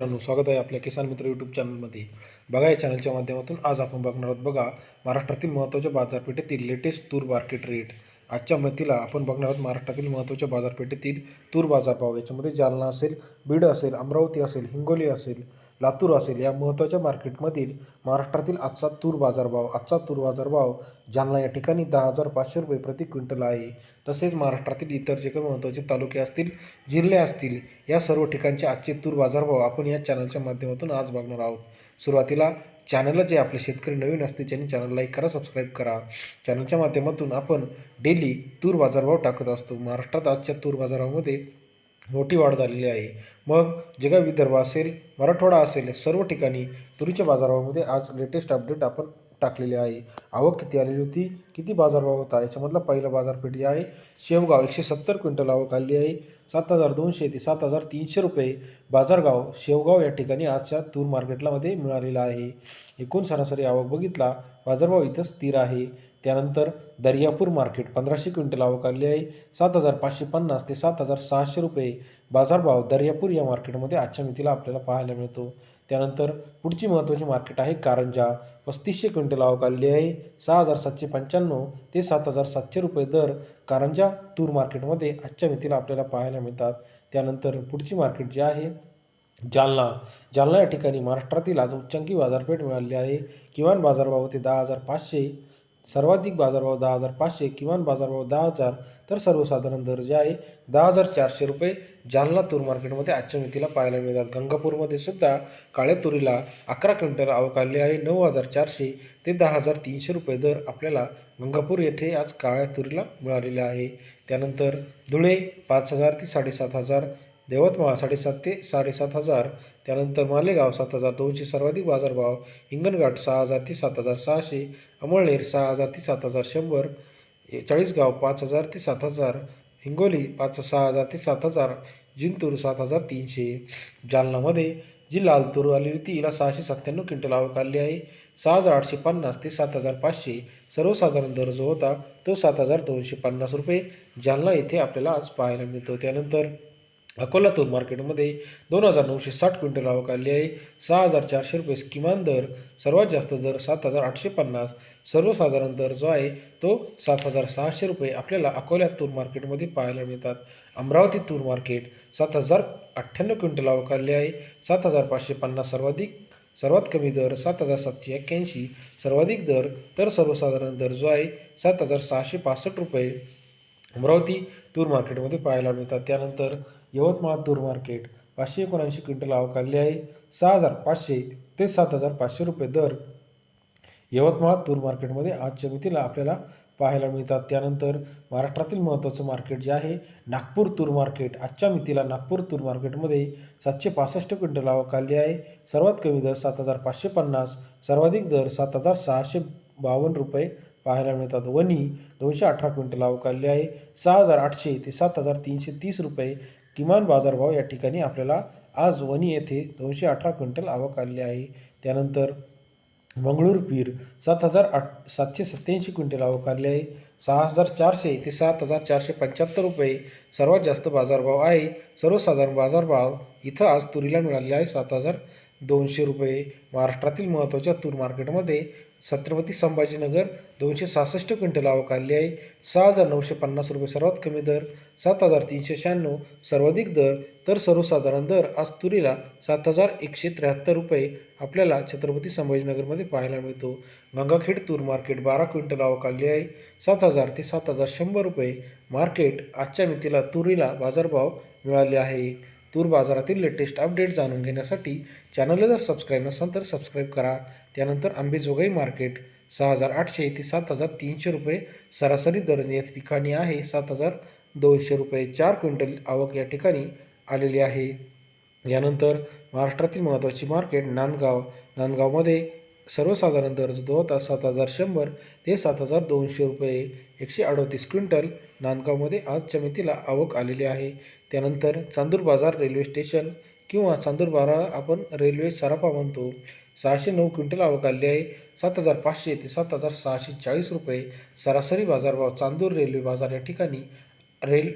मित्रांनो स्वागत आहे आपल्या किसान मित्र यूट्यूब चॅनलमध्ये बघा या चॅनलच्या माध्यमातून आज आपण बघणार आहोत बघा महाराष्ट्रातील महत्त्वाच्या बाजारपेठेतील लेटेस्ट तूर मार्केट रेट आजच्या मतीला आपण बघणार आहोत महाराष्ट्रातील महत्त्वाच्या बाजारपेठेतील तूर बाजारभाव. याच्यामध्ये जालना असेल बीड असेल अमरावती असेल हिंगोली असेल लातूर असेल या महत्त्वाच्या मार्केटमधील महाराष्ट्रातील आजचा तूर बाजारभाव. आजचा तूर बाजारभाव जालना या ठिकाणी दहा हजार पाचशे रुपये प्रति क्विंटल आहे. तसेच महाराष्ट्रातील इतर जे काही महत्त्वाचे तालुके असतील जिल्हे असतील या सर्व ठिकाणचे आजचे तूर बाजारभाव आपण या चॅनलच्या माध्यमातून आज बघणार आहोत. सुरुवातीला चॅनलला जे आपले शेतकरी नवीन असतील त्यांनी चॅनल लाईक करा सबस्क्राईब करा. चॅनलच्या माध्यमातून आपण डेली तूर बाजारभाव टाकत असतो. महाराष्ट्रात आजच्या तूर बाजारामध्ये मोठी वाढ झालेली आहे. मग जे काही विदर्भ असेल मराठवाडा असेल सर्व ठिकाणी तुरीच्या बाजारामध्ये आज लेटेस्ट अपडेट आपण टाकलेले आहे. आवक किती आलेली होती? किती बाजारभाव होता? याच्यामधला पहिला बाजारपेठ जी आहे शेवगाव एकशे सत्तर क्विंटल आवक आलेली आहे. सात हजार दोनशे ते सात हजार तीनशे रुपये बाजारगाव शेवगाव या ठिकाणी आजच्या तूर मार्केटला मध्ये मिळालेला आहे. एकूण सरासरी आवक बघितला बाजारभाव इथं स्थिर आहे. त्यानंतर दर्यापूर मार्केट पंधराशे क्विंटल आवक आहे. सात हजार पाचशे पन्नास ते सात हजार सहाशे रुपये बाजारभाव दर्यापूर या मार्केटमध्ये आजच्या मितीला आपल्याला पाहायला मिळतो. त्यानंतर पुढची महत्त्वाची मार्केट आहे कारंजा. पस्तीसशे क्विंटल आवक आलेली आहे. सहा हजार सातशे पंच्याण्णव ते सात हजार सातशे रुपये दर कारंजा तूर मार्केटमध्ये आजच्या मितीला आपल्याला पाहायला मिळतात. त्यानंतर पुढची मार्केट जी आहे जालना. जालना या ठिकाणी महाराष्ट्रातील आज उच्चांकी बाजारपेठ मिळाली आहे. किमान बाजारभाव होते दहा हजार पाचशे. सर्वाधिक बाजारभाव दहा हजार पाचशे किमान बाजारभाव दहा हजार. तर सर्वसाधारण दर जे आहे दहा हजार चारशे रुपये जालना तूर मार्केटमध्ये आजच्या मितीला पाहायला मिळतात. गंगापूरमध्ये सुद्धा काळ्या तुरीला अकरा क्विंटल आवक आली आहे. नऊ हजार चारशे ते दहा हजार तीनशे रुपये दर आपल्याला गंगापूर येथे आज काळ्या तुरीला मिळालेले आहे. त्यानंतर धुळे पाच हजार ते साडेसात हजार देवतमाळा साडेसात ते साडेसात हजार त्यानंतर मालेगाव सात हजार दोनशे सर्वाधिक बाजारभाव हिंगणघाट सहा हजार ते सात हजार सहाशे अमळनेर सहा हजार ते सात हजार शंभर चाळीसगाव पाच हजार ते सात हजार हिंगोली पाच सहा हजार ते सात हजार जिंतूर सात हजार तीनशे. जालनामध्ये जी लाल तूर होती सहाशे सत्त्याण्णव क्विंटल आवक आली आहे. सहा हजार आठशे पन्नास ते सात हजार पाचशे. सर्वसाधारण दर जो होता तो सात हजार दोनशे पन्नास रुपये. जालना येथे आपल्याला आज पाहायला मिळतो. त्यानंतर अकोला तूर मार्केटमध्ये दोन हजार नऊशे साठ क्विंटल आवक आली आहे. सहा हजार चारशे रुपये किमान दर सर्वात जास्त दर सात हजार आठशे पन्नास. सर्वसाधारण दर जो आहे तो सात हजार सहाशे रुपये आपल्याला अकोला तूर मार्केटमध्ये पाहायला मिळतात. अमरावती तूर मार्केट सात हजार अठ्ठ्याण्णव क्विंटल आवक आली आहे. सात हजार पाचशे पन्नास सर्वाधिक सर्वात कमी दर सात हजार सातशे एक्क्याऐंशी. सर्वाधिक दर तर सर्वसाधारण दर जो आहे सात हजार सहाशे पासष्ट रुपये अमरावती तूर मार्केटमध्ये पाहायला मिळतात. त्यानंतर यवतमाळ तूर मार्केट पाचशे एकोणऐंशी क्विंटल आवकारले आहे. सहा हजार पाचशे ते सात हजार पाचशे रुपये दर यवतमाळ तूर मार्केटमध्ये आजच्या मितीला आपल्याला पाहायला मिळतात. त्यानंतर महाराष्ट्रातील महत्त्वाचं मार्केट जे आहे नागपूर तूर मार्केट. आजच्या मितीला नागपूर तूर मार्केटमध्ये सातशे पासष्ट क्विंटल आवक आली आहे. सर्वात कमी दर सात हजार पाचशे पन्नास सर्वाधिक दर सात हजार सहाशे बावन्न रुपये पाहायला मिळतात. वनी दोनशे अठरा क्विंटल आवक आहे. सहा हजार आठशे ते सात हजार तीनशे तीस रुपये किमान बाजारभाव या ठिकाणी आपल्याला आज वनी येथे दोनशे अठरा क्विंटल आवक आलेली आहे. त्यानंतर मंगळूर पीर सात हजार आठ सातशे सत्त्याऐंशी क्विंटल आवक आलेली आहे. सहा हजार चारशे ते सात हजार चारशे पंच्याहत्तर रुपये सर्वात जास्त बाजारभाव आहे. सर्वसाधारण बाजारभाव इथं आज तुरीला मिळाले आहे सात हजार दोनशे रुपये. महाराष्ट्रातील महत्त्वाच्या तूर मार्केटमध्ये छत्रपती संभाजीनगर दोनशे सहासष्ट क्विंटल आवक आली आहे. सहा हजार नऊशे पन्नास रुपये सर्वात कमी दर सात हजार तीनशे शहाण्णव सर्वाधिक दर तर सर्वसाधारण दर आज तुरीला सात हजार एकशे त्र्याहत्तर रुपये आपल्याला छत्रपती संभाजीनगरमध्ये पाहायला मिळतो. गंगाखेड तूर मार्केट बारा क्विंटल आवक आली आहे. सात हजार ते सात हजार शंभर रुपये मार्केट आजच्या मितीला तुरीला बाजारभाव मिळाले आहे. तूर बाजारातील लेटेस्ट अपडेट जाणून घेण्यासाठी चॅनलला जर सबस्क्राईब नसाल तर सबस्क्राईब करा. त्यानंतर आंबेजोगाई मार्केट सहा हजार आठशे ते सात हजार तीनशे रुपये सरासरी दर या ठिकाणी आहे. सात हजार दोनशे रुपये चार क्विंटल आवक या ठिकाणी आलेली आहे. यानंतर महाराष्ट्रातील महत्त्वाची मार्केट नांदगाव. नांदगावमध्ये सर्वसाधारण दर जो होता सात हजार शंभर ते सात हजार दोनशे रुपये. एकशे अडतीस क्विंटल नांदगावमध्ये आजच्या मितीला आवक आलेली आहे. त्यानंतर चांदूर बाजार रेल्वे स्टेशन किंवा चांदूर बाजार आपण रेल्वे सराफा म्हणतो. सहाशे नऊ क्विंटल आवक आली आहे. सात हजार पाचशे ते सात हजार सहाशे चाळीस रुपये सरासरी बाजारभाव चांदूर रेल्वे बाजार या ठिकाणी रेल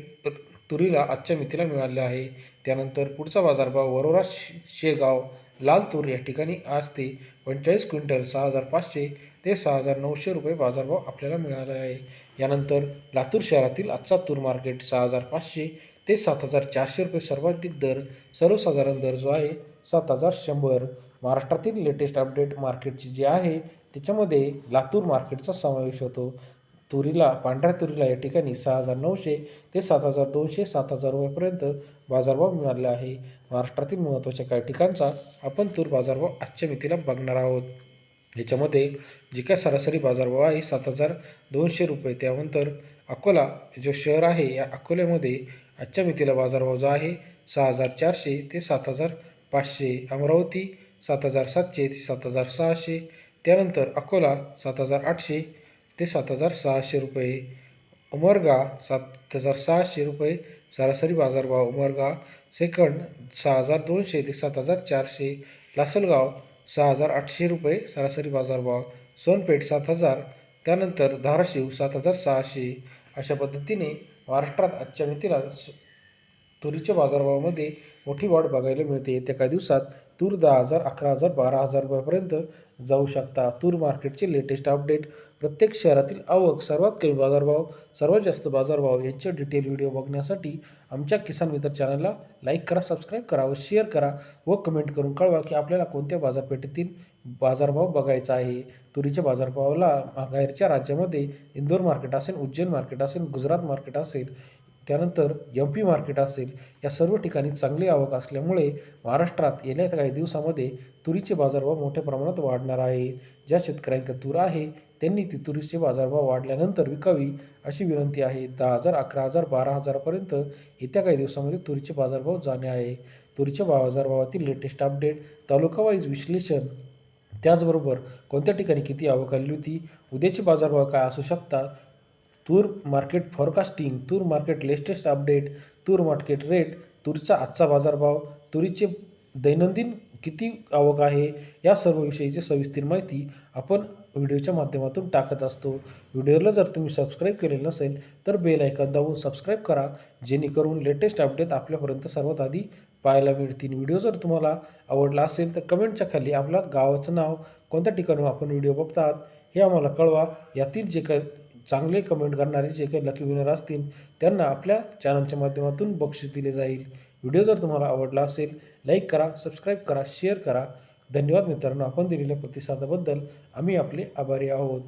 तुरीला आजच्या मितीला मिळाले आहे. त्यानंतर पुढचा बाजारभाव वरोरा शेगाव लाल तूर या ठिकाणी आज ते पंचेचाळीस क्विंटल सहा हजार पाचशे ते सहा हजार नऊशे रुपये बाजारभाव आपल्याला मिळाला आहे. यानंतर लातूर शहरातील आजचा तूर मार्केट सहा हजार पाचशे ते सात हजार चारशे रुपये सर्वाधिक दर सर्वसाधारण दर जो आहे सात हजार शंभर. महाराष्ट्रातील लेटेस्ट अपडेट मार्केटची जी आहे त्याच्यामध्ये लातूर मार्केटचा समावेश होतो. तुरीला पांढऱ्या तुरीला या ठिकाणी सहा हजार नऊशे ते सात हजार दोनशे सात हजार रुपयापर्यंत बाजारभाव मिळाला आहे. महाराष्ट्रातील महत्त्वाच्या काही ठिकाणचा आपण तूर बाजारभाव आजच्या मितीला बघणार आहोत. याच्यामध्ये जे काय सरासरी बाजारभाव आहे सात हजार दोनशे रुपये. त्यानंतर अकोला जो शहर आहे या अकोल्यामध्ये आजच्या मितीला बाजारभाव जो आहे सहा हजार चारशे ते सात हजार पाचशे. अमरावती सात हजार सातशे ते सात हजार सहाशे. त्यानंतर अकोला सात हजार आठशे ते सात हजार सहाशे रुपये. उमरगा सात हजार सहाशे रुपये सरासरी बाजारभाव. उमरगा सेकंड सहा हजार दोनशे ते सात हजार चारशे. लासलगाव सहा हजार आठशे रुपये सरासरी बाजारभाव. सोनपेठ सात हजार. त्यानंतर धाराशिव सात हजार सहाशे. अशा पद्धतीने महाराष्ट्रात आजच्या मितीला तुरीच्या बाजारभावामध्ये मोठी वाढ बघायला मिळते. येत्या काही दिवसात तूर दहा हजार अकरा हजार बारा हजार रुपयापर्यंत जाऊ शकता. तूर मार्केटचे लेटेस्ट अपडेट प्रत्येक शहरातील आवक सर्वात कमी बाजारभाव सर्वात जास्त बाजारभाव यांचे डिटेल व्हिडिओ बघण्यासाठी आमच्या किसान मित्र चॅनलला लाईक करा सबस्क्राईब करा व शेअर करा व कमेंट करून कळवा की आपल्याला कोणत्या बाजारपेठेतील बाजारभाव बघायचा आहे. तुरीच्या बाजारभावाला बाहेरच्या राज्यामध्ये इंदोर मार्केट असेल उज्जैन मार्केट असेल गुजरात मार्केट असेल त्यानंतर एम पी मार्केट असेल या सर्व ठिकाणी चांगली आवक असल्यामुळे महाराष्ट्रात येत्या काही दिवसामध्ये तुरीचे बाजारभाव मोठ्या प्रमाणात वाढणार आहे. ज्या शेतकऱ्यांकडे तूर आहे त्यांनी ती तुरीचे बाजारभाव वाढल्यानंतर विकावी अशी विनंती आहे. दहा हजार अकरा हजार बारा हजारापर्यंत येत्या काही दिवसामध्ये तुरीचे बाजारभाव जाणे आहे. तुरीच्या बाजारभावातील लेटेस्ट अपडेट तालुकावाईज विश्लेषण त्याचबरोबर कोणत्या ठिकाणी किती आवक आली होती उद्याचे बाजारभाव काय असू शकतात तूर मार्केट फॉरकास्टिंग तूर मार्केट लेटेस्ट अपडेट तूर मार्केट रेट तूरचा आजचा बाजारभाव तुरीचे दैनंदिन किती आवक आहे या सर्व विषयीची सविस्तर माहिती आपण व्हिडिओच्या माध्यमातून टाकत असतो. व्हिडिओला जर तुम्ही सबस्क्राईब केलेलं नसेल तर बेल ऐकन दाबून सबस्क्राईब करा जेणेकरून लेटेस्ट अपडेट आपल्यापर्यंत सर्वात आधी पाहायला मिळतील. व्हिडिओ जर तुम्हाला आवडला असेल तर कमेंटच्या खाली आपल्या गावाचं नाव कोणत्या ठिकाणी आपण व्हिडिओ बघतात हे आम्हाला कळवा. यातील जे काही चांगले कमेंट करणारे जे काही लकी विनर असतील त्यांना आपल्या चॅनलच्या माध्यमातून बक्षीस दिले जाईल. व्हिडिओ जर तुम्हाला आवडला असेल लाईक करा सबस्क्राईब करा शेअर करा. धन्यवाद मित्रांनो आपण दिलेल्या प्रतिसादाबद्दल आम्ही आपले आभारी आहोत.